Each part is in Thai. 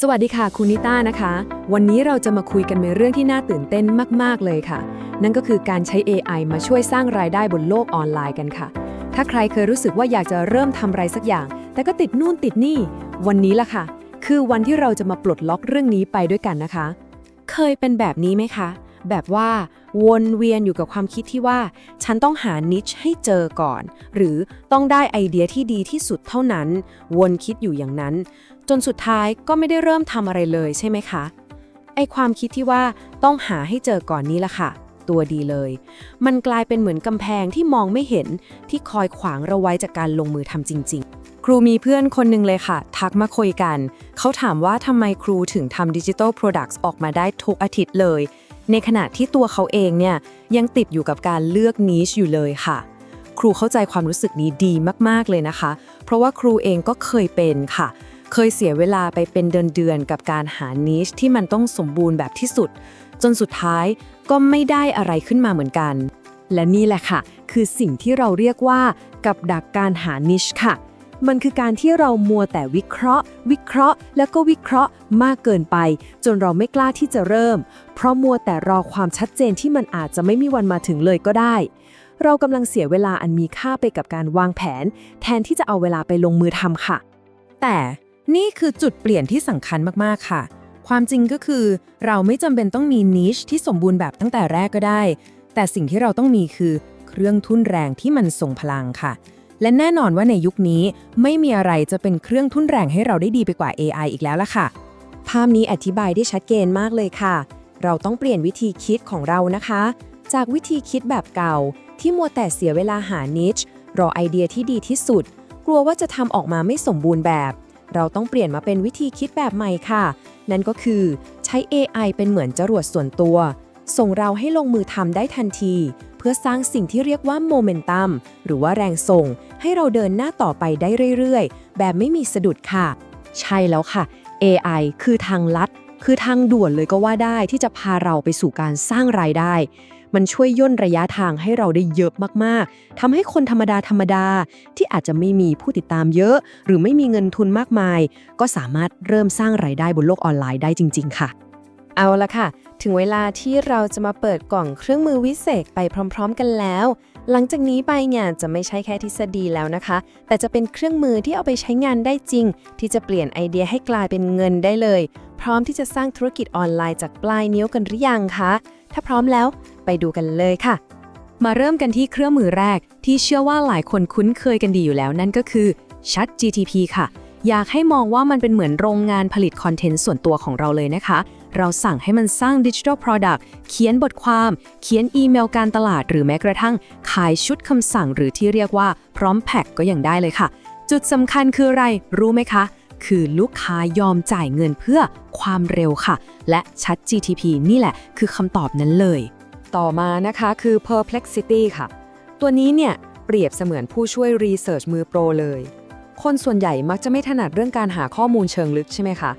สวัสดีค่ะคุณนิต้านะคะ วันนี้เราจะมาคุยกันในเรื่องที่น่าตื่นเต้นมาก ๆ เลยค่ะ นั่นก็คือการใช้ AI มาช่วยสร้างรายได้บนโลกออนไลน์กันค่ะ ถ้าใครเคยรู้สึกว่าอยากจะเริ่มทำอะไรสักอย่าง แต่ก็ติดนู่นติดนี่ วันนี้ล่ะค่ะ คือวันที่เราจะมาปลดล็อกเรื่องนี้ไปด้วยกันนะคะ เคยเป็นแบบนี้ไหมคะ แบบว่าวนเวียนอยู่กับความคิดที่ว่า ฉันต้องหานิชให้เจอก่อน หรือต้องได้ไอเดียที่ดีที่สุดเท่านั้น วนคิดอยู่อย่างนั้น จนสุดท้ายก็ไม่ได้เริ่มทำอะไรเลยใช่ไหมคะ ไอความคิดที่ว่าต้องหาให้เจอก่อนนี้ละค่ะ ตัวดีเลย มันกลายเป็นเหมือนกำแพงที่มองไม่เห็นที่คอยขวางเราไว้จากการลงมือทำจริง ๆ ครูมีเพื่อนคนหนึ่งเลยค่ะ ทักมาคุยกัน เขาถามว่าทำไมครูถึงทำดิจิทัลโปรดักต์ออกมาได้ทุกอาทิตย์เลย ในขณะที่ตัวเขาเองเนี่ยยังติดอยู่กับการเลือกนิชอยู่เลยค่ะครูเข้าใจความรู้สึกนี้ดีมาก ๆ เลยนะคะ เพราะว่าครูเองก็เคยเป็นค่ะ เคยเสียเวลาไปเป็นเดือนๆกับการหานิชที่มันต้องสมบูรณ์แบบที่สุด จนสุดท้ายก็ไม่ได้อะไรขึ้นมาเหมือนกัน และนี่แหละค่ะ คือสิ่งที่เราเรียกว่า กับดักการหานิชค่ะ มันคือการที่เรามัวแต่วิเคราะห์ วิเคราะห์ แล้วก็วิเคราะห์มากเกินไป จนเราไม่กล้าที่จะเริ่ม เพราะมัวแต่รอความชัดเจนที่มันอาจจะไม่มีวันมาถึงเลยก็ได้ เรากำลังเสียเวลาอันมีค่าไปกับการวางแผน แทนที่จะเอาเวลาไปลงมือทำค่ะ แต่ นี่คือจุดเปลี่ยนที่สำคัญมากๆค่ะ ความจริงก็คือ เราไม่จำเป็นต้องมีนิชที่สมบูรณ์แบบตั้งแต่แรกก็ได้ แต่สิ่งที่เราต้องมีคือเครื่องทุ่นแรงที่มันทรงพลังค่ะ และแน่นอนว่าในยุคนี้ไม่มีอะไรจะเป็นเครื่องทุ่นแรงให้เราได้ดีไปกว่า AI อีกแล้วล่ะค่ะ ภาพนี้อธิบายได้ชัดเจนมากเลยค่ะ เราต้องเปลี่ยนวิธีคิดของเรานะคะ จากวิธีคิดแบบเก่า ที่มัวแต่เสียเวลาหานิชรอไอเดียที่ดีที่สุด กลัวว่าจะทำออกมาไม่สมบูรณ์แบบ เราต้องเปลี่ยนมาเป็นวิธีคิดแบบใหม่ค่ะ นั่นก็คือใช้ AI เป็นเหมือนจรวดส่วนตัว ส่งเราให้ลงมือทำได้ทันที เพื่อสร้างสิ่งที่เรียกว่าโมเมนตัมหรือว่าแรงส่ง ให้เราเดินหน้าต่อไปได้เรื่อยๆ แบบไม่มีสะดุดค่ะ ใช่แล้วค่ะ AI คือทางลัด คือทางด่วนเลยก็ว่าได้ที่จะพาเราไปสู่การสร้างรายได้ มันช่วยย่นระยะทางให้เราได้เยอะมากๆทำให้คนธรรมดาธรรมดาที่อาจจะไม่มีผู้ติดตามเยอะ หรือไม่มีเงินทุนมากมาย ก็สามารถเริ่มสร้างรายได้บนโลกออนไลน์ได้จริง ๆ ค่ะ เอาละค่ะ ถึงเวลาที่เราจะมาเปิดกล่องเครื่องมือวิเศษไปพร้อม ๆ กันแล้ว หลังจากนี้ไปเนี่ยจะไม่ใช่แค่ทฤษฎีแล้วนะคะ แต่จะเป็นเครื่องมือที่เอาไปใช้งานได้จริง ที่จะเปลี่ยนไอเดียให้กลายเป็นเงินได้เลย พร้อมที่จะสร้างธุรกิจออนไลน์จากปลายนิ้วกันหรือยังคะ ถ้าพร้อมแล้วไปดูกันเลยค่ะ มาเริ่มกันที่เครื่องมือแรกที่เชื่อว่าหลายคนคุ้นเคยกันดีอยู่แล้วนั่นก็คือ Chat GTP ค่ะ อยากให้มองว่ามันเป็นเหมือนโรงงานผลิตคอนเทนต์ส่วนตัวของเราเลยนะคะ เราสั่งให้มันสร้างดิจิทัล Product เขียนบทความ เขียนอีเมลการตลาด หรือแม้กระทั่งขายชุดคำสั่งหรือที่เรียกว่าพร้อมแพ็กก็ยังได้เลยค่ะ จุดสำคัญคืออะไรรู้ไหมคะ คือลูกค้ายอมจ่ายเงินเพื่อความเร็วค่ะ และ Chat GTP นี่แหละคือคำตอบนั้นเลย ต่อมานะคะคือ Perplexity ค่ะ ตัวนี้เนี่ยเปรียบเสมือนผู้ช่วยรีเสิร์ชมือโปรเลย คนส่วนใหญ่มักจะไม่ถนัดเรื่องการหาข้อมูลเชิงลึกใช่ไหมคะ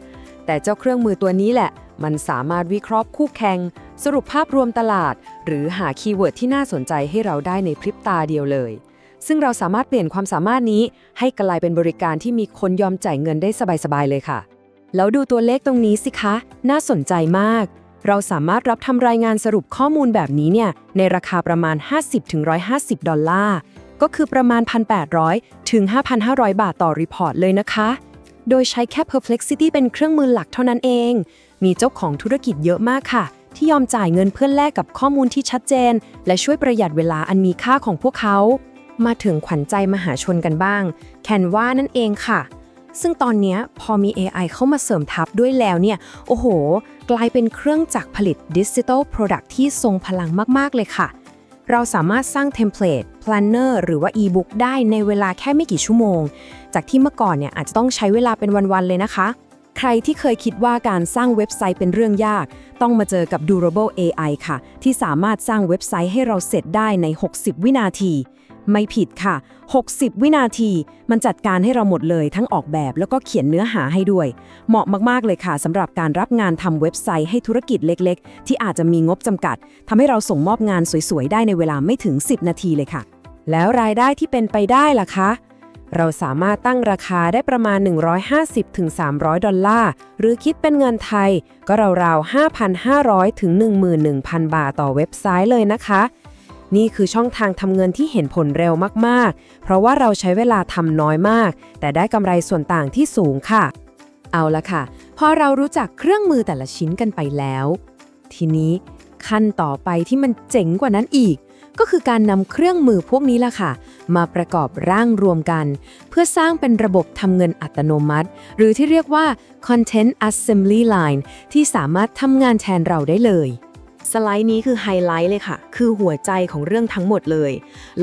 แต่เจ้าเครื่องมือตัวนี้แหละ มันสามารถวิเคราะห์คู่แข่ง สรุปภาพรวมตลาด หรือหาคีย์เวิร์ดที่น่าสนใจให้เราได้ในพริบตาเดียวเลย ซึ่งเราสามารถเปลี่ยนความสามารถนี้ ให้กลายเป็นบริการที่มีคนยอมจ่ายเงินได้สบายๆเลยค่ะ แล้วดูตัวเลขตรงนี้สิคะ น่าสนใจมาก เราสามารถรับทำรายงานสรุปข้อมูลแบบนี้เนี่ยในราคาประมาณ 50-150 ดอลลาร์ก็คือประมาณ 1,800 ถึง 5,500 บาทต่อรีพอร์ตเลยนะคะ โดยใช้แค่ Perplexity เป็นเครื่องมือหลักเท่านั้นเอง มีเจ้าของธุรกิจเยอะมากค่ะ ที่ยอมจ่ายเงินเพื่อแลกกับข้อมูลที่ชัดเจน และช่วยประหยัดเวลาอันมีค่าของพวกเขา มาถึงขวัญใจมหาชนกันบ้าง แคนวานั่นเองค่ะ ซึ่งตอนนี้พอมี AI เข้ามาเสริมทับด้วยแล้วเนี่ย โอ้โห กลายเป็นเครื่องจักรผลิตดิจิทัลโปรดักที่ทรงพลังมาก ๆ เลยค่ะ เราสามารถสร้างเทมเพลตพลนเนอร์ หรือว่าอีบุ๊กได้ในเวลาแค่ไม่กี่ชั่วโมง จากที่เมื่อก่อนเนี่ยอาจจะต้องใช้เวลาเป็นวัน ๆ เลยนะคะใครที่เคยคิดว่าการสร้างเว็บไซต์เป็นเรื่องยาก ต้องมาเจอกับ Durable AI ค่ะ ที่สามารถสร้างเว็บไซต์ให้เราเสร็จได้ใน 60 วินาที ไม่ผิดค่ะ 60 วินาที มันจัดการให้เราหมดเลยทั้งออกแบบแล้วก็เขียนเนื้อหาให้ด้วย เหมาะมาก ๆ เลยค่ะสำหรับการรับงานทำเว็บไซต์ให้ธุรกิจเล็ก ๆ ที่อาจจะมีงบจำกัดทำให้เราส่งมอบงานสวย ๆ ได้ในเวลาไม่ถึง 10 นาทีเลยค่ะ แล้วรายได้ที่เป็นไปได้ล่ะคะ เราสามารถตั้งราคาได้ประมาณ 150-300 ดอลลาร์หรือคิดเป็นเงินไทย ก็ราวๆ5,500ถึง11,000 บาทต่อเว็บไซต์เลยนะคะ นี่คือช่องทางทำเงินที่เห็นผลเร็วมากๆ เพราะว่าเราใช้เวลาทำน้อยมาก แต่ได้กำไรส่วนต่างที่สูงค่ะ เอาละค่ะ พอเรารู้จักเครื่องมือแต่ละชิ้นกันไปแล้ว ทีนี้ขั้นต่อไปที่มันเจ๋งกว่านั้นอีก ก็คือการนำเครื่องมือพวกนี้ล่ะค่ะ มาประกอบร่างรวมกัน เพื่อสร้างเป็นระบบทำเงินอัตโนมัติ หรือที่เรียกว่า Content Assembly Line ที่สามารถทำงานแทนเราได้เลย สไลด์นี้คือไฮไลท์เลยค่ะ คือหัวใจของเรื่องทั้งหมดเลย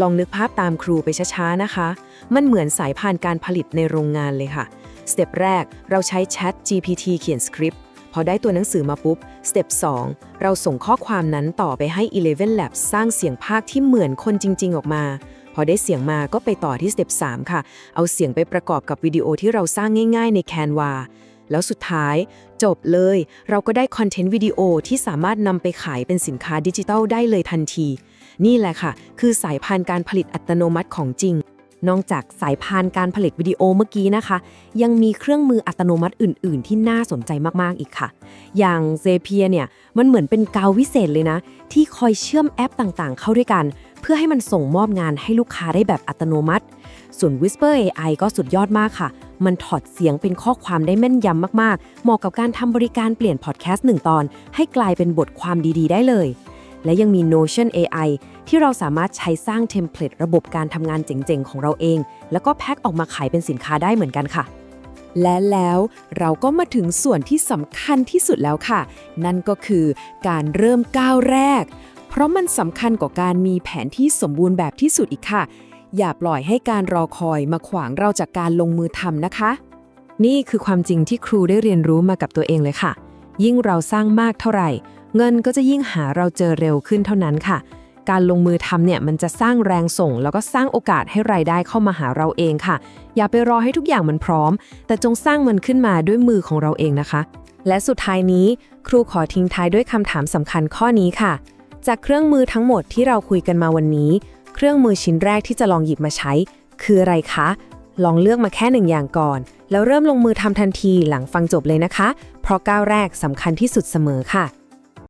ลองนึกภาพตามครูไปช้าๆนะคะ มันเหมือนสายพานการผลิตในโรงงานเลยค่ะ สเต็ปแรกเราใช้ Chat GPT เขียนสคริปต์ พอได้ตัวหนังสือมาปุ๊บ สเต็ป2เราส่งข้อความนั้นต่อไปให้ Eleven Labs สร้างเสียงภาคที่เหมือนคนจริง ๆ ออกมา พอได้เสียงมาก็ไปต่อที่สเต็ป3ค่ะ เอาเสียงไปประกอบกับวิดีโอที่เราสร้างง่าย ๆ ใน Canva แล้วสุดท้ายจบเลย เราก็ได้คอนเทนต์วิดีโอที่สามารถนำไปขายเป็นสินค้าดิจิทัลได้เลยทันที นี่แหละค่ะ คือสายพานการผลิตอัตโนมัติของจริง นอกจากสายพานการผลิตวิดีโอเมื่อกี้นะคะ ยังมีเครื่องมืออัตโนมัติอื่น ๆ ที่น่าสนใจมาก ๆ อีกค่ะ อย่าง Zapier เนี่ยมันเหมือนเป็นกาววิเศษเลยนะ ที่คอยเชื่อมแอปต่างๆ เข้าด้วยกัน เพื่อให้มันส่งมอบงานให้ลูกค้าได้แบบอัตโนมัติ ส่วน Whisper AI ก็สุดยอดมากค่ะ มันถอดเสียงเป็นข้อความได้แม่นยำมากๆ เหมาะกับการทำบริการเปลี่ยนพอดแคสต์หนึ่งตอน ให้กลายเป็นบทความดีๆ ได้เลย และยังมี Notion AI ที่เราสามารถใช้สร้างเทมเพลตระบบการทำงานเจ๋งๆ ของเราเอง แล้วก็แพ็คออกมาขายเป็นสินค้าได้เหมือนกันค่ะและแล้วเราก็มาถึงส่วนที่สำคัญที่สุดแล้วค่ะ นั่นก็คือการเริ่มก้าวแรก เพราะมันสำคัญกว่าการมีแผนที่สมบูรณ์แบบที่สุดอีกค่ะ อย่าปล่อยให้การรอคอยมาขวางเราจากการลงมือทำนะคะ นี่คือความจริงที่ครูได้เรียนรู้มากับตัวเองเลยค่ะ ยิ่งเราสร้างมากเท่าไหร่ เงินก็จะยิ่งหาเราเจอเร็วขึ้นเท่านั้นค่ะ การลงมือทำเนี่ยมันจะสร้างแรงส่ง แล้วก็สร้างโอกาสให้รายได้เข้ามาหาเราเองค่ะ อย่าไปรอให้ทุกอย่างมันพร้อม แต่จงสร้างมันขึ้นมาด้วยมือของเราเองนะคะ และสุดท้ายนี้ ครูขอทิ้งท้ายด้วยคำถามสำคัญข้อนี้ค่ะ จากเครื่องมือทั้งหมดที่เราคุยกันมาวันนี้ เครื่องมือชิ้นแรกที่จะลองหยิบมาใช้ คืออะไรคะ ลองเลือกมาแค่หนึ่งอย่างก่อน แล้วเริ่มลงมือทำทันทีหลังฟังจบเลยนะคะ เพราะก้าวแรกสำคัญที่สุดเสมอค่ะ